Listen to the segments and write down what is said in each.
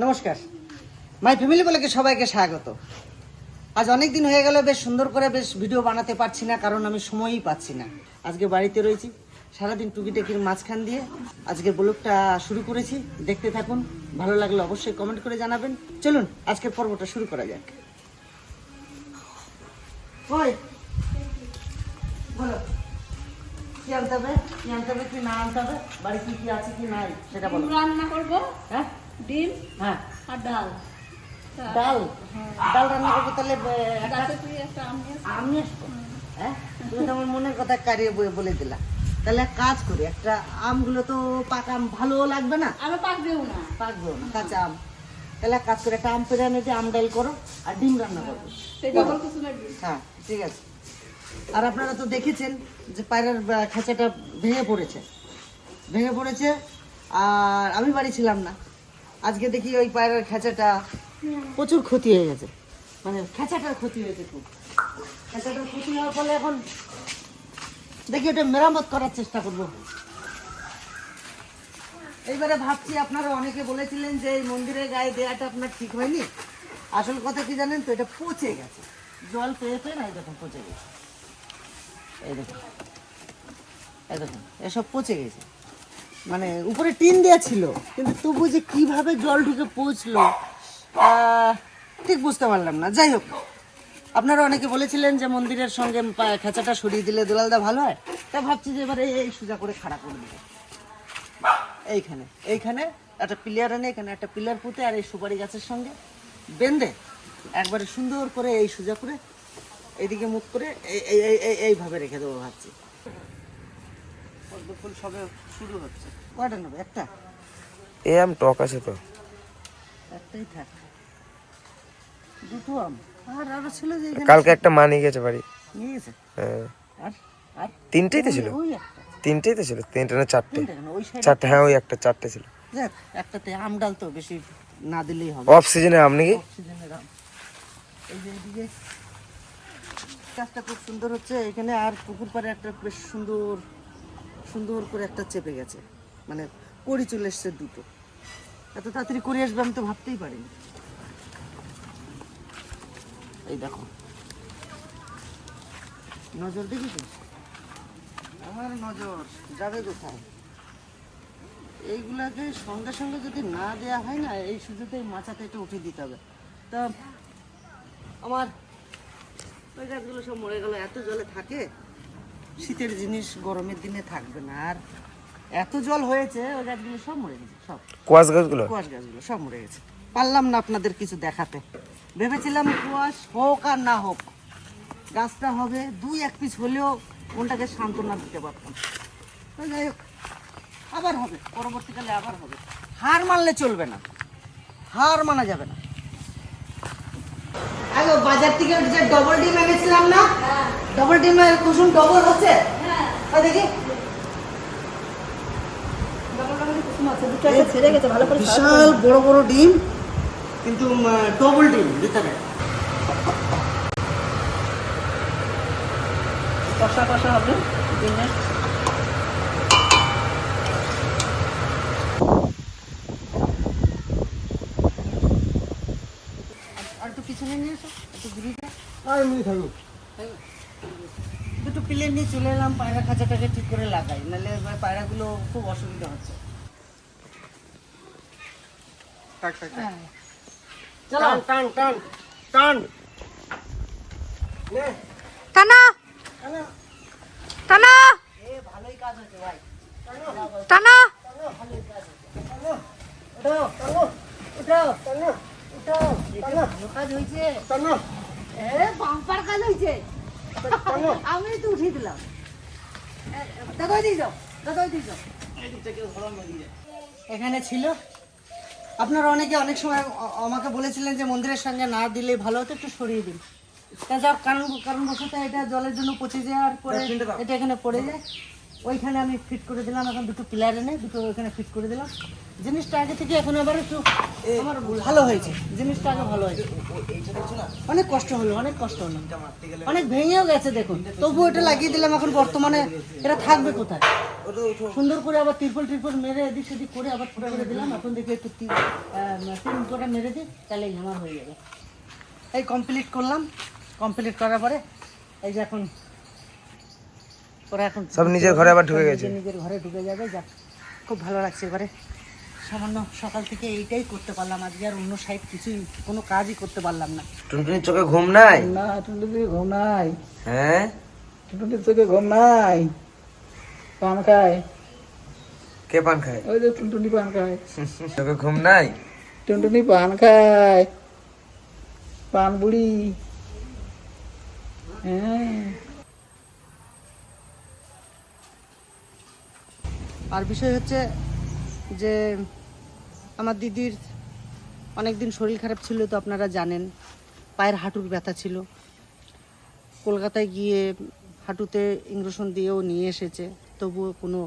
নমস্কার। My family বলে সবাইকে স্বাগত। আজ অনেক দিন হয়ে গেল বেশ সুন্দর করে বেশ ভিডিও বানাতে পারছি না কারণ আমি সময়ই পাচ্ছি না। আজকে বাড়িতে রয়েছি সারাদিন টুকিটাকির মাঝখান দিয়ে আজকে ব্লগটা শুরু করেছি। দেখতে থাকুন ভালো লাগলে অবশ্যই কমেন্ট করে জানাবেন। চলুন আজকের পর্বটা শুরু করা যাক। ওই বলো কি আনতে হবে? কি আনতে হবে কি না আনতে হবে? বাড়িতে কি আছে কি নাই সেটা বলো। রান্না করব? হ্যাঁ? ডিম হ্যাঁ। আর ডাল। ডাল? ডাল রান্না করব তাহলে আম আসব। হ্যাঁ? তুমি তো আমার মনের কথা কারিয়ে বলে দিলা। তাহলে এক কাজ করি একটা আমগুলো তো পাকা আম ভালো লাগবে না? আমি পাক দেবো না। পাকবো না কাঁচা আম। তাহলে এক কাজ করে একটা আম পেরে এনে আম ডাল করো আর ডিম রান্না লাগবে হ্যাঁ ঠিক আছে। আর আপনারা তো দেখেছেন যে পায়রার খাঁচাটা ভেঙে পড়েছে। ভেঙে পড়েছে আর আমি বাড়ি ছিলাম না। আজকে দেখি ওই পায়রার খাঁচাটা প্রচুর ক্ষতি হয়ে গেছে। মানে খাঁচাটার ক্ষতি হয়েছে খুব। খাঁচাটার ক্ষতি হওয়ার ফলে এখন দেখি ওটা মেরামত করার চেষ্টা করব। এইবারে ভাবছি আপনারা অনেকে বলেছিলেন যে এই মন্দিরের গায়ে দেয়াটা আপনার ঠিক হয়নি। আসল কথা কি জানেন তো, এটা পচে গেছে। জল পেয়ে পেয়ে না দেখুন, পচে গেছে। এই দেখুন। এই দেখুন, এসব পচে গেছে। মানে উপরে টিন দেওয়া ছিল, কিন্তু তবু যে কীভাবে জল ঢুকে পৌঁছলো ঠিক বুঝতে পারলাম না। যাই হোক, আপনারা অনেকে বলেছিলেন যে মন্দিরের সঙ্গে খাঁচাটা সরিয়ে দিলে দোলালদা ভালো হয়। তা ভাবছি যে এবারে এই সোজা করে খাড়া করে দেবো। এইখানে এইখানে একটা পিলার এনে, এখানে একটা পিলার পুঁতে আর এই সুপারি গাছের সঙ্গে বেঁধে একবারে সুন্দর করে এই সোজা করে এইদিকে মুখ করে এই, এইভাবে রেখে দেবো ভাবছি। পদ্ম ফুল সবে শুরু হচ্ছে। কয়টা নেব? একটা? এ আম টক আছে তো। একটাই থাক। দুটো আম। আর আরও ছিল যে কালকে একটা মানি গেছে বাড়ি। নিয়ে গেছে হ্যাঁ। আর? আর? তিনটেই তো ছিল? ওই একটা। তিনটেই তো ছিল? তিনটে না চারটে? ওই চারটে হ্যাঁ ওই একটা চারটে ছিল। যাক একটাতে আম ডাল তো বেশি না দিলেই হবে। অফ সিজনে আম নাকি? অক্সিজেনের আম। এই যে এদিকে গাছটা খুব সুন্দর হচ্ছে। এখানে আর পুকুর পাড়ে একটা বেশ সুন্দর সুন্দর করে একটা চেপে গেছে। মানে কড়ি চলে এসছে দুটো। এত তাড়াতাড়ি করে আসবে আমি তো ভাবতেই পারিনি। এই দেখো। নজর দেখেছিস আমার নজর। যাবে কোথায়? এইগুলাকে সঙ্গে সঙ্গে যদি না দেয়া হয় না, এই সুযোগেই মাচাতে এটা উঠে দিতে হবে। তা আমার ওই গাছগুলো সব মরে গেল, এত জলে থাকে। শীতের জিনিস গরমের দিনে থাকবে না। আর এত জল হয়েছে ওই গাছগুলো সব মরে গেছে সব। কোয়াশ গাছগুলো? কুয়াশ গাছগুলো সব মরে গেছে। পারলাম না আপনাদের কিছু দেখাতে। ভেবেছিলাম কুয়াশ হোক আর না হোক গাছটা হবে দুই এক পিস হলেও মনটাকে সান্ত্বনা দিতে পারতাম। যাই হোক আবার হবে পরবর্তীকালে আবার হবে। হার মানলে চলবে না হার মানা যাবে না। আগে বাজার থেকে যে ডবল ডিম এনেছিলাম না ডবল ডিমের কুসুম ডবল হচ্ছে। দেখি। ছেড়ে গেছে ভালো করে বিশাল বড় বড় ডিম কিন্তু ডবল ডিম ভিতরে কষা কষা হবে ডিমের আর একটু পিছনে নিয়ে এসো একটু ঘুরিয়ে আর এমনি থাকুক দুটো প্লেন নিয়ে চলে এলাম পায়রা খাঁচাটাকে ঠিক করে লাগাই নাহলে পায়রাগুলো খুব অসুবিধা হচ্ছে। টাক টান টান টান টানা টানা ভালোই কাজ হচ্ছে ভাই। টানা ভালো কাজ হয়েছে। এ বাম্পার কাজ হয়েছে আমি তো উঠিয়ে দিলাম। দাদা দিয়ে যাও দাদা দিয়ে যাও। এখানে ছিল। আপনারা অনেকে অনেক সময় আমাকে বলেছিলেন যে মন্দিরের সঙ্গে না দিলে ভালো হতো একটু সরিয়ে দিন। তা যাক কারণ কারণবশত এটা জলের জন্য পচে যাওয়ার পরে এটা এখানে পড়ে যায়। ওইখানে আমি ফিট করে দিলাম এখন দুটো পিলার এনে দুটো ওইখানে ফিট করে দিলাম। জিনিসটা আগে থেকে এখন আবার একটু আমার ভালো হয়েছে। জিনিসটা আগে ভালো হয়েছে। অনেক কষ্ট হলো অনেক কষ্ট হলো। অনেক ভেঙেও গেছে দেখুন। তবু এটা লাগিয়ে দিলাম এখন বর্তমানে। এটা থাকবে কোথায়? সুন্দর করে আবার তিরপল টিরপল মেরে এদিক সেদিক করে আবার ফুটো করে দিলাম। এখন দেখি একটু তিন তিন করে মেরে দিই তাহলে আমার হয়ে যাবে। এই কমপ্লিট করলাম। কমপ্লিট করার পরে এই যে এখন ওরা এখন সব নিজের ঘরে আবার ঢুকে গেছে। নিজের ঘরে ঢুকে যাবে যাক খুব ভালো লাগছে এবারে। সামান্য সকাল থেকে এইটাই করতে পারলাম আজকে আর অন্য সাইড কিছুই কোনো কাজই করতে পারলাম না। টুনটুনির চোখে ঘুম নাই? না টুনটুনি ঘুম নাই। হ্যাঁ? টুনটুনির চোখে ঘুম নাই। পান খায়। কে পান খায়? ওই যে টুনটুনি পান খায়। চোখে ঘুম নাই? টুনটুনি পান খায়। পান বুড়ি। হ্যাঁ। আর বিষয় হচ্ছে যে আমার দিদির অনেক দিন শরীর খারাপ ছিল তো আপনারা জানেন, পায়ের হাঁটুর ব্যথা ছিল। কলকাতায় গিয়ে হাঁটুতে ইঞ্জেকশন দিয়েও নিয়ে এসেছে, তবুও কোনো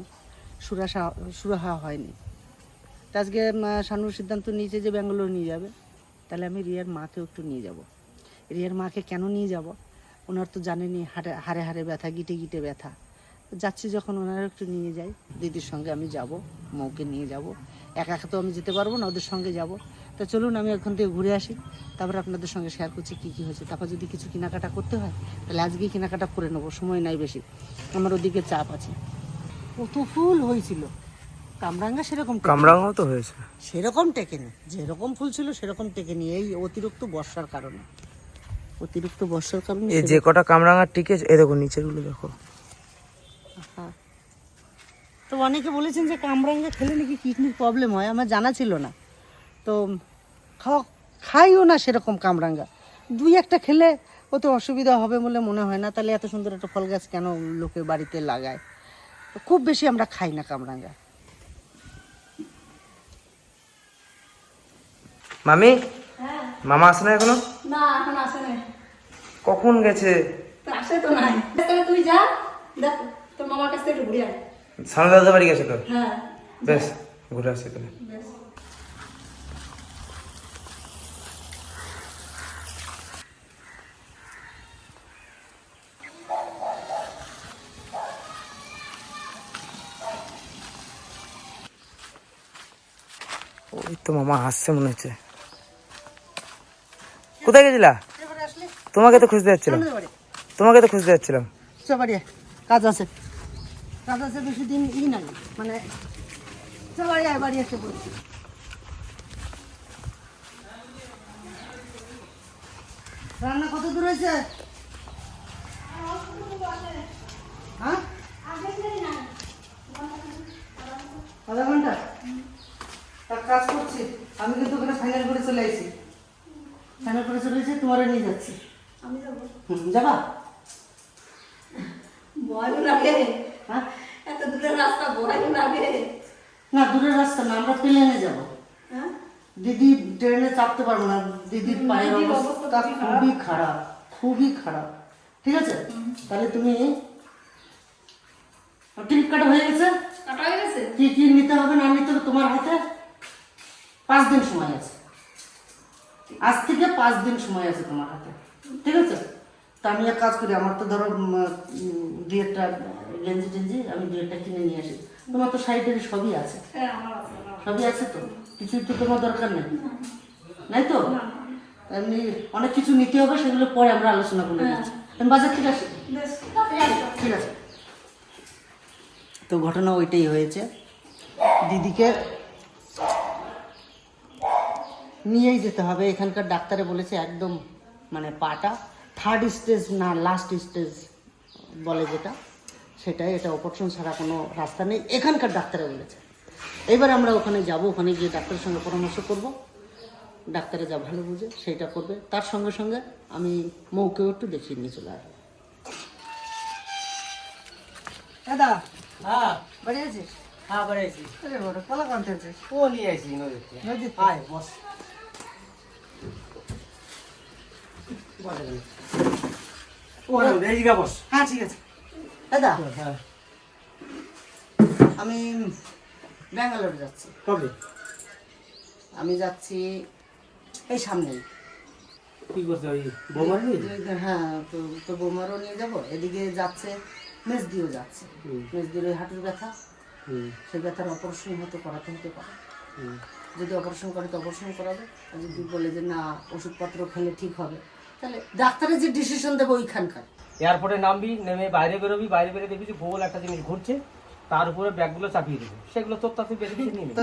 সুরাশা, সুরাহা হয়নি। তা আজকে শানুর সিদ্ধান্ত নিয়েছে যে ব্যাঙ্গালোর নিয়ে যাবে। তাহলে আমি রিয়ার মাকেও একটু নিয়ে যাব। রিয়ার মাকে কেন নিয়ে যাব? ওনার তো জানেনই হাড়ে হাড়ে হাড়ে ব্যথা, গিটে গিটে ব্যথা। যাচ্ছি যখন ওনারা একটু নিয়ে যাই। দিদির সঙ্গে আমি যাব মৌকে নিয়ে যাব। একা একা তো আমি যেতে পারব না ওদের সঙ্গে যাব। তো চলুন আমি ওখান থেকে ঘুরে আসি। তারপর আপনাদের সঙ্গে শেয়ার করছি কী কী হয়েছে। তারপর যদি কিছু কেনাকাটা করতে হয় তাহলে আজকেই কেনাকাটা করে নেব সময় নাই বেশি। আমার ওদিকে চাপ আছে। কত ফুল হয়েছিল। কামরাঙ্গা সেরকম টেকেনি। কামরাঙও তো হয়েছে। সেরকম টেকেনি। যেরকম ফুল ছিল সেরকম টেকে টেকেনি। এই অতিরিক্ত বর্ষার কারণে। অতিরিক্ত বর্ষার কারণে এই যে কটা কামরাঙা টিকে এই দেখো নিচেরগুলো দেখো। তো অনেকে বলেছেন যে কামরাঙ্গা খেলে নাকি কিডনির প্রবলেম হয় আমার জানা ছিল না। তো খাওয়া খাইও না সেরকম কামরাঙ্গা। দুই একটা খেলে ওতে অসুবিধা হবে বলে মনে হয় না তাহলে এত সুন্দর একটা ফল গাছ কেন লোকে বাড়িতে লাগায়? তো খুব বেশি আমরা খাই না কামরাঙ্গা। মামি? মামা আসে না এখনও? না এখন আসে নাই। কখন গেছে? আসে তো নাই। তাহলে তুই যা দেখ তোর মামার কাছ থেকে ঘুরে আয়। বাড়ি গেছে তো? হ্যাঁ। বেশ ঘুরে আসি তাহলে। ওই তো মামা হাসছে মনে হচ্ছে। কোথায় গেছিলা? তোমাকে তো খুঁজতে যাচ্ছিলাম। তোমাকে তো খুঁজতে যাচ্ছিলাম। কাজ আছে। কাজ আছে বেশি দিন ই নাই মানে চ বাড়ি আয় বাড়ি এসে বলছি রান্না কত দূর হয়েছে? হ্যাঁ? আধা ঘণ্টা? এক কাজ করছি আমি কিন্তু ওখানে ফাইনাল করে চলে আসছি ফাইনাল করে চলে এসেছি তোমারও নিয়ে যাচ্ছি। আমি যাব। যাবা? ভয় লাগে। এত দূরের রাস্তা ভয় লাগে না দূরের রাস্তা না আমরা প্লেনে যাব। হ্যাঁ? দিদি ট্রেনে চাপতে পারব না দিদির পায়ের অবস্থা খুবই খারাপ। খুবই খারাপ ঠিক আছে? তাহলে তুমি টিকিট কাটা হয়ে গেছে? কাটা হয়ে গেছে? কি কি নিতে হবে না নিতে হবে তোমার হাতে? পাঁচ দিন সময় আছে। আজ থেকে পাঁচ দিন সময় আছে তোমার হাতে। ঠিক আছে? তা আমি এক কাজ করি আমার তো ধরো দুই একটা গেঞ্জি টেঞ্জি আমি দুই একটা কিনে নিয়ে আসি। তোমার তো শাড়ি সবই আছে। হ্যাঁ আছে সবই আছে তো? কিছুই তো তোমার দরকার নেই। নাই তো? এমনি অনেক কিছু নিতে হবে সেগুলো পরে আমরা আলোচনা করে আমি বাজার থেকে আসি। বেশ তাড়াতাড়ি আসো। ঠিক আছে। তো ঘটনা ওইটাই হয়েছে। দিদিকে নিয়েই যেতে হবে। এখানকার ডাক্তারে বলেছে একদম মানে পাটা থার্ড স্টেজ না লাস্ট স্টেজ বলে যেটা সেটাই এটা অপারেশন ছাড়া কোনো রাস্তা নেই। এখানকার ডাক্তারে বলেছে। এবার আমরা ওখানে যাব ওখানে গিয়ে ডাক্তারের সঙ্গে পরামর্শ করব। ডাক্তারে যা ভালো বুঝে সেটা করবে। তার সঙ্গে সঙ্গে আমি মৌকেও একটু দেখিয়ে নিয়ে চলে আসব। দাদা হ্যাঁ। বাড়ি আছিস? হ্যাঁ আরে বড় কলা কানতে আছিস? ও নিয়ে আসি নদীতে। নদীতে? বস। হ্যাঁ ঠিক আছে। দাদা হ্যাঁ আমি ব্যাঙ্গালোর যাচ্ছি। কবে? আমি যাচ্ছি এই সামনেই। কি করতে ওই বৌমার হ্যাঁ তো তো বৌমারও নিয়ে যাব। এদিকে যাচ্ছে মেজদিও যাচ্ছে। মেজদির ওই হাঁটুর ব্যথা। সেই ব্যথার অপারেশন হয়তো করাতে হতে পারে। যদি অপারেশন করে তো অপারেশন করাবে। আর যদি বলে যে না ওষুধপত্র খেলে ঠিক হবে তাহলে ডাক্তারের যে ডিসিশন দেবে ওইখানকার। এয়ারপোর্টে নামবি নেমে বাইরে বেরোবি বাইরে বেরোয় দেখবি যে গোল একটা জিনিস ঘুরছে তার উপরে ব্যাগগুলো চাপিয়ে দিবি। সেগুলো তোর তাতে বেশি কিছু নিয়ে নিবি।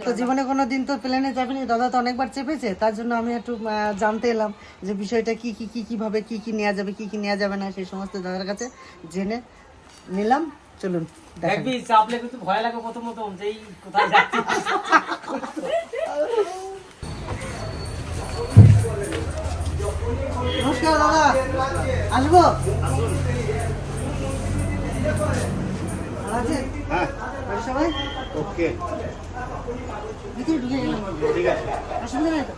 তো জীবনে- কোনো দিন তো প্লেনে চাপিনি দাদা তো অনেকবার চেপেছে তার জন্য আমি একটু জানতে এলাম যে বিষয়টা কি কি কি কীভাবে কি কি নেওয়া যাবে কি কি নেওয়া যাবে না সেই সমস্ত দাদার কাছে জেনে নিলাম। চলুন দেখা দেখবি চাপলে কিন্তু ভয় লাগে প্রথম প্রথম যেই কোথায় যাচ্ছি আসব? বাড়ির সবাই? ওকে। ভিতরে ঢুকে গেলাম ঠিক আছে। অসুবিধা নেই তো?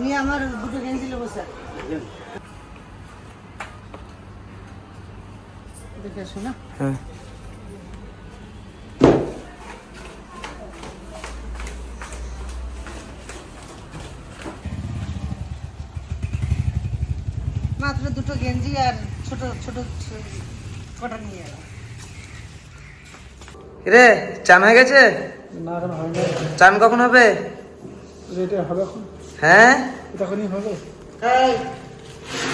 নিয়ে আমার দুটো গেঞ্জি নেব স্যার। দেখে আসো না? হ্যাঁ। দুটো গেঞ্জি আর ছোট ছোট কটা নিয়ে এলাম রে চান হয়ে গেছে? না এখন হয় না চান কখন হবে? এটা হবে এখন। হ্যাঁ? তখনই হবে। এই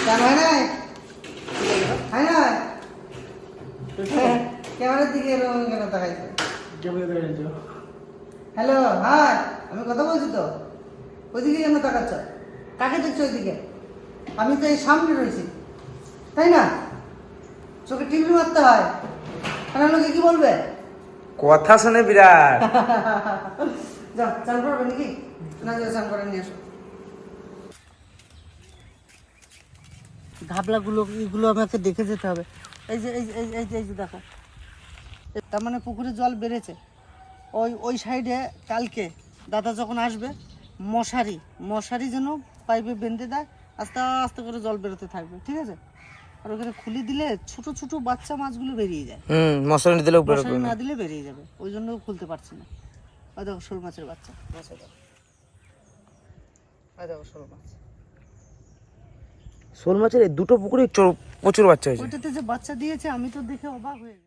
চান হয় নাই? হয় না ক্যামেরার দিকে এরকম কেন হ্যালো হাই আমি কথা বলছি তো? ওইদিকে কেন তাকাচ্ছ? কাকে দেখছ ওইদিকে? আমি তো এই সামনে রয়েছি। তাই না? চোখে টিভি মারতে হয়। কেন লোকে কি বলবে? কথা শুনে বিরাট। যাও চান করবে নাকি? না যাও চান করে নিয়ে আসো ঘাবলাগুলো এগুলো আমাকে দেখে যেতে হবে। এই যে এই যে- এই যে- এই যে এই যে দেখো। তার মানে পুকুরে জল বেড়েছে। ওই ওই সাইডে কালকে দাদা যখন আসবে মশারি মশারি যেন পাইপে বেঁধে দেয় আস্তে আস্তে করে জল বেরোতে থাকবে ঠিক আছে? আর ওখানে খুলি দিলে ছোট ছোট বাচ্চা মাছগুলো বেরিয়ে যায়। হুম মশলা দিলে উপরে মশারি না। দিলে বেরিয়ে যাবে। ওই জন্য খুলতে পারছি না। আর দেখো শোল মাছের বাচ্চা। মাছ আর দেখো শোল মাছ। শোল মাছের দুটো পুকুরে প্রচুর বাচ্চা হয়েছে। ওইটাতে যে বাচ্চা দিয়েছে আমি তো দেখে অবাক হয়ে